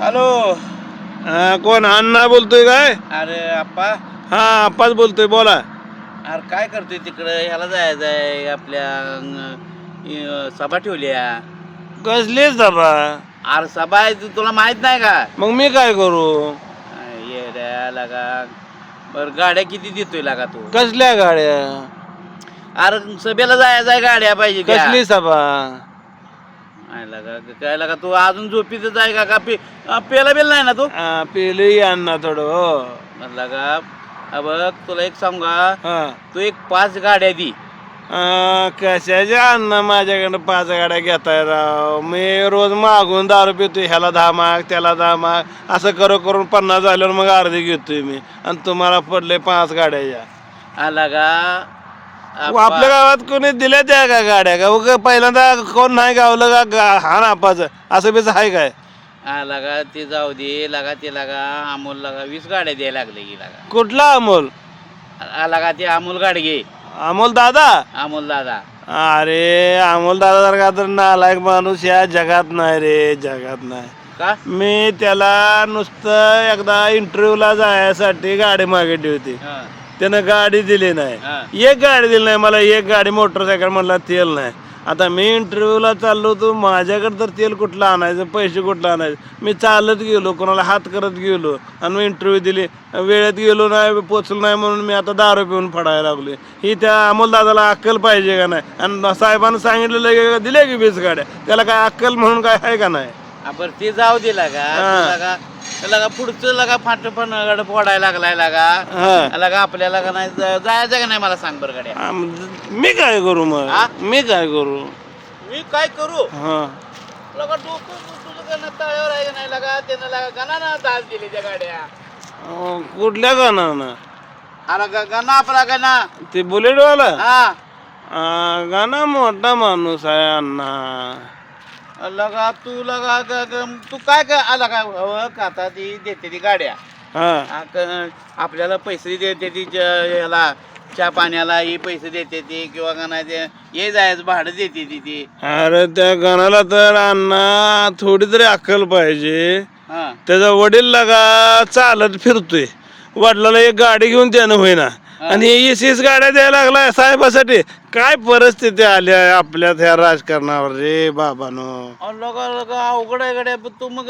Hello. हा, कोण अण्णा बोलतोय काय? अरे आप्पा. हा आप्पाच बोलतोय बोला. अरे काय करतोय तिकडं? ह्याला जायचं आहे आपल्या अं, अं, सभा ठेवल्या. कसली सभा? अरे सभा आहे तू- तुला माहीत नाही का? मग मी काय करू? येड्या लागा. बर गाड्या किती देतोय लागा तू? कसल्या गाड्या? अरे सभेला जायचं आहे गाड्या पाहिजे त्या. कसली सभा? काय लागा काय लागा तू अजून झोपीतच आहे का? का पे पेला बिल नाही ना तू? हा, पेली अण्णा थोडं हो. म्हणला का? हा बघ तुला एक सांगू का? हा. तू एक पाच गाड्या दी. कशाच्या अण्णा माझ्याकडनं पाच गाड्या घेताय राव? मी रोज मागून दारू पितोय ह्याला दहा माग त्याला दहा माग. असं करू करून पन्नास झाल्यावर मग अर्धी घेतोय मी. आणि तुम्हाला पडले पाच गाड्या या. आला का? आपल्या गावात कोणी दिल्या त्या का गाड्या? का उगा पहिल्यांदा कोण नाही गावलं का गा- हा नापाचं असं बीच आहे काय? आला का ते जाऊ दे लागा ते लागा अमोल लागा वीस गाड्या द्यायला लागले की लागा. कुठला अमोल? आला का ते अमोल गाडगे. अमोल दादा? अमोल दादा. अरे अमोल दादा सारखा तर नालायक माणूस या जगात नाही रे जगात नाही. का? मी त्याला नुसतं एकदा इंटरव्ह्यूला जायसाठी गाडी मागितली होती. हा, त्यानं गाडी दिली नाही. एक गाडी दिली नाही मला एक गाडी मोटरसायकल म्हणला तेल नाही. आता मी इंटरव्ह्यूला चाललो होतो माझ्याकडे तर तेल कुठलं आणायचं पैसे कुठलं आणायचं? मी चालत गेलो कोणाला हात करत गेलो आणि मी इंटरव्ह्यू दिली. वेळेत गेलो नाही पोचलो नाही म्हणून मी आता दारू पिऊन फडायला लागलो ही त्या अमोल दादाला अक्कल पाहिजे का नाही? आणि साहेबांना सांगितलेलं की दिले की वीस गाड्या? त्याला काय अक्कल म्हणून काय आहे का नाही? बरं ते जाऊ दे लागा. हा. लागा पुढचं लागा फाट पण गाड फोडायला लागलाय लागा. हा. लागा आपल्याला का नाही जा- जायचं का नाही मला सांग बरं गाड्या? आम- मी काय करू मग? हा? मी काय करू? मी काय करू? हा. लगा डोकं तुझं का तळ्यावर आहे का नाही लागा? त्यानं लागा गणा ना दास दिले त्या गाड्या. अं, कुठल्या गाणं अरे ग- गणा आपला गणा. ते बुलेटवाला? हा. गाणं मोठा माणूस आहे अण्णा. लगा तू लगा ग- ग- तू काय काय आला काय हो का आता ती देते ती गाड्या? हा. आ, क- आपल्याला पैसे देते ती ज- याला चहा पाण्याला ही पैसे देते ती किंवा का नाही ते ये जायचं भाडं देते ती ती. अरे त्या गाण्याला तर अण्णा थोडी तरी अक्कल पाहिजे. हा. त्याचा वडील लगा चालत फिरतोय. वडिलाला एक गाडी घेऊन त्यानं होईना. आणि वीस वीस गाड्या द्यायला लागलाय साहेबासाठी. काय परिस्थिती आली आहे आपल्या त्या राजकारणावर रे बाबानो? लगा अवघड आहे गाड्या पण तू मग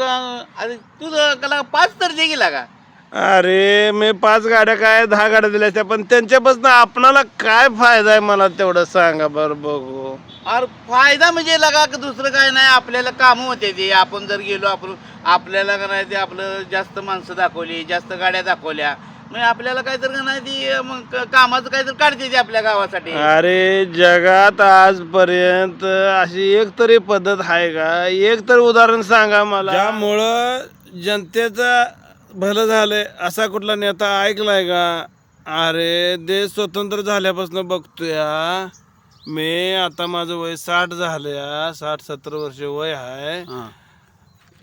तुझं लगा पाच तर दे गेला का? अरे मी पाच गाड्या काय दहा गाड्या दिल्या असत्या पण त्यांच्यापासून आपणाला काय फायदा आहे मला तेवढं सांगा बरं बघू. अरे फायदा म्हणजे लगा का दुसरं काय नाही आपल्याला कामं होते ते. आपण जर गेलो आपण आपल्याला का नाही ते आपलं जास्त माणसं दाखवली जास्त गाड्या दाखवल्या. मग आपल्याला काहीतरी का नाही ती मग क- कामाचं काहीतरी काढते ते आपल्या गावासाठी. अरे जगात आजपर्यंत अशी एक तरी पद्धत आहे का? एक तरी उदाहरण सांगा मला. त्यामुळं जनतेचं भलं झालंय असा कुठला नेता ऐकलाय का? अरे देश स्वतंत्र झाल्यापासून बघतोय. मी आता माझं वय साठ झालंय साठ सत्तर वर्ष वय आहे.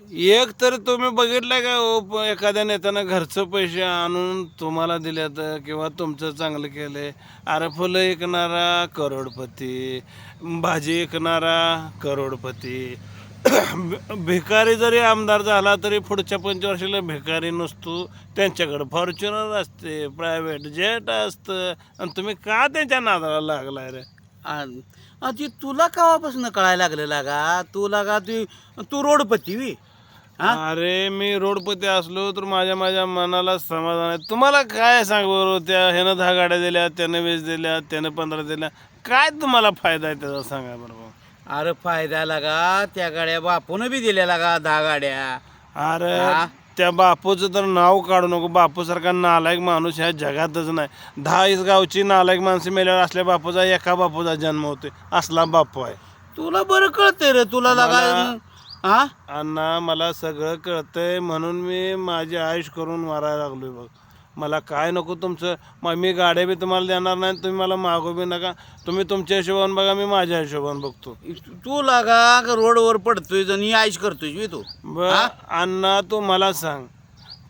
एक तर तुम्ही बघितलं का हो, ओ, एखाद्या नेत्यानं घरचं पैसे आणून तुम्हाला दिल्यात किंवा तुमचं चांगलं केलं अरे फुलं ऐकणारा करोडपती भाजी ऐकणारा करोडपती. भिकारी जरी आमदार झाला तरी पुढच्या पंचवर्षीला भिकारी नसतो त्यांच्याकडं फॉर्च्युनर असते प्रायव्हेट जेट असतं. आणि तुम्ही का त्यांच्या नादाला लागलाय रे? आ- ती तुला कावापासून कळायला लागलं लागा तू लागा तू तू रोडपती वी? हा? अरे मी रोडपती असलो तर माझ्या माझ्या मनाला समाधान आहे. तुम्हाला काय सांग बरोबर त्या ह्यानं दहा गाड्या दिल्या त्यानं वीस दिल्या त्यानं पंधरा दिल्या. काय तुम्हाला फायदा आहे त्याचा सांगा बरोबर अरे फायदा लागा. त्या गाड्या बापून बी दिल्या लागा दहा गाड्या. अरे हा? त्या बापूचं तर नाव काढू नको. बापूसारखा नालायक माणूस ह्या जगातच नाही. दहा इस गावची नालायक माणसं मेल्यावर असल्या बापूचा एका बापूचा जन्म होतोय. असला बापू आहे. तुला बरं कळतंय रे तुला लागा अण्णा मला सगळं कळतंय. म्हणून मी माझी आयुष करून मारायला लागलोय बघ. मला काय नको तुमचं? मग मी गाड्या बी तुम्हाला देणार नाही. तुम्ही मला मागू बी नका. तुम्ही तुमच्या हिशोबाने बघा मी माझ्या हिशोबाने बघतो. तू लागा का रोडवर पडतोय आणि आईश करतोय बी तू. बर अण्णा तू मला सांग.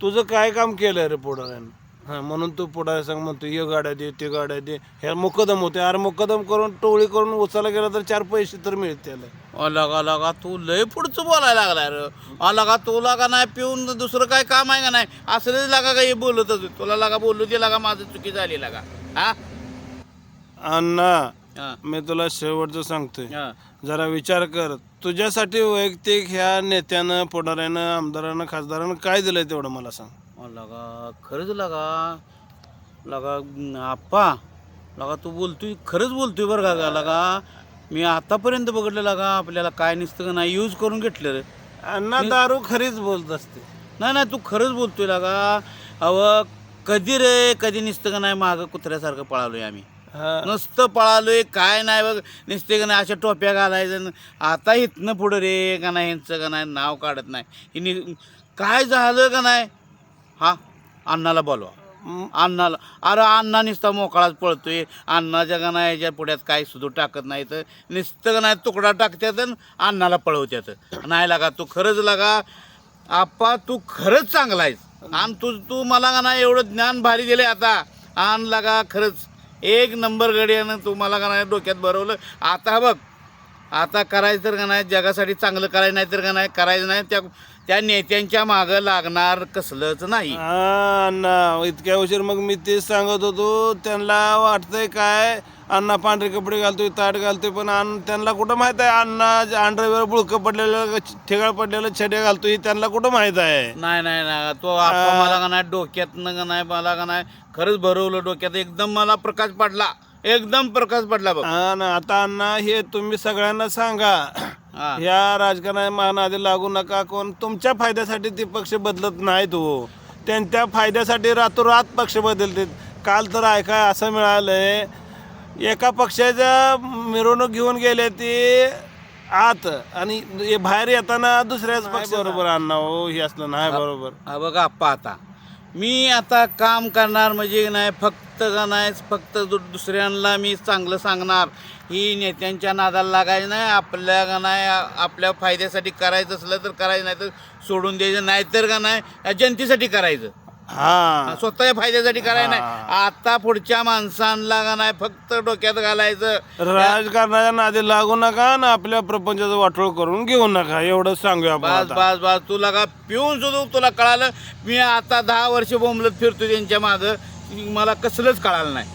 तुझं काय काम केलं रे पुढं? हा म्हणून तू पुढे सांग म्हणतो ये गाड्या दे ते गाड्या दे. ह्या मुकदम होते अरे मुकदम करून टोळी करून उचलला गेला तर चार पैसे तर मिळतील त्याला. लगा लगा तू लय पुढचं बोलायला लागलाय रे. अ, लगा तुला का नाही पिऊन दुसरं काय काम आहे का नाही? असं लागा काही बोलत होतो. तुला लागा बोललो ते लागा माझं चुकी झाली लागा. हा? अण्णा हा, मी तुला शेवटचं सांगतोय. हा. जरा विचार कर. तुझ्यासाठी वैयक्तिक ह्या नेत्यानं पुढाऱ्यानं आमदारानं खासदारानं काय दिलंय तेवढं मला सांग. लगा खरंच लगा लगा आप्पा लगा तू बोलतोय खरंच बोलतोय बरं का गा लगा मी आतापर्यंत बघितलं लगा आपल्याला काय नसतं का नाही यूज करून घेतलं रे अण्णा दारू खरीच बोलत असते. नाही नाही तू खरंच बोलतोय लागा. अव कधी रे कधी निसतं का नाही मागं कुत्र्यासारखं पळालोय आम्ही. नुसतं पळालोय काय नाही बघ निसते का नाही अशा टोप्या घालायचं आता इथनं पुढं रे का नाही ह्यांचं का नाही नाव काढत नाही. हिनी काय झालं का नाही हा? अण्णाला बोलवा. अण्णाला अरे अण्णा नुसता मोकळाच पळतोय. अण्णाच्या का नाही याच्या पुढ्यात काही सुद्धा टाकत नाही तर नुसतं नाही तुकडा टाकतात आणि अण्णाला पळवतात नाही लागा तू खरंच लागा. आप्पा तू खरंच चांगला आहेस. आणि तू तू मला का नाही एवढं ज्ञान भारी दिले आता. आण लागा खरंच एक नंबर गड्यानं तू मला का नाही डोक्यात भरवलं. आता बघ आता करायचं तर का नाही जगासाठी चांगलं करायचं नाही तर का नाही करायचं नाही त्या त्या नेत्यांच्या मागं लागणार कसलंच नाही. हा, अण्णा इतक्या उशीर मग मी तेच सांगत होतो त्यांना वाटतंय काय अण्णा पांढरे कपडे घालतोय ताट घालतोय पण अण्ण त्यांना कुठं माहीत आहे? अण्णा अंडरवेअर बुळकं पडलेलं ठेगाळ पडलेलं छड्या घालतोय त्यांना कुठं माहीत आहे? नाही नाही नाही तो आप्पा मला का नाही डोक्यातनं का नाही मला का नाही खरंच भरवलं डोक्यात एकदम मला प्रकाश पडला. एकदम प्रकाश पडला बघ. ना आता अण्णा हे तुम्ही सगळ्यांना सांगा. हा. या राजकारणाच्या मानाआधी लागू नका कोण तुमच्या फायद्यासाठी ते पक्ष बदलत नाहीत हो. त्यांच्या फायद्यासाठी रातोरात पक्ष बदलतात काल तर ऐकाय असं मिळालंय एका पक्षाच्या मिरवणूक घेऊन गेले ते आत आणि हे बाहेर येताना दुसऱ्याच पक्षाबरोबर आणणं हो हे असलं नाही बरोबर. हा बघा आप्पा आता. मी आता काम करणार म्हणजे नाही फक्त का नाही फक्त दु दुसऱ्यांना मी चांगलं सांगणार. ही नेत्यांच्या नादाला लागायचं नाही आपल्या का नाही आपल्या फायद्यासाठी करायचं असलं तर करायचं नाही तर सोडून द्यायचं नाहीतर का नाही जनतेसाठी करायचं. हा. स्वतःच्या फायद्यासाठी करायचं नाही. आता पुढच्या माणसांना का नाही फक्त डोक्यात घालायचं. राजकारणाच्या नादी लागू नका ना आपल्या प्रपंचाचं वाटोळ करून घेऊ नका. एवढं सांगूया बस. बस बस. तुला का पिऊन सुद्धा तुला कळालं? मी आता दहा वर्ष बोंबलत फिरतो त्यांच्या मागं. मला कसलंच कळालं नाही.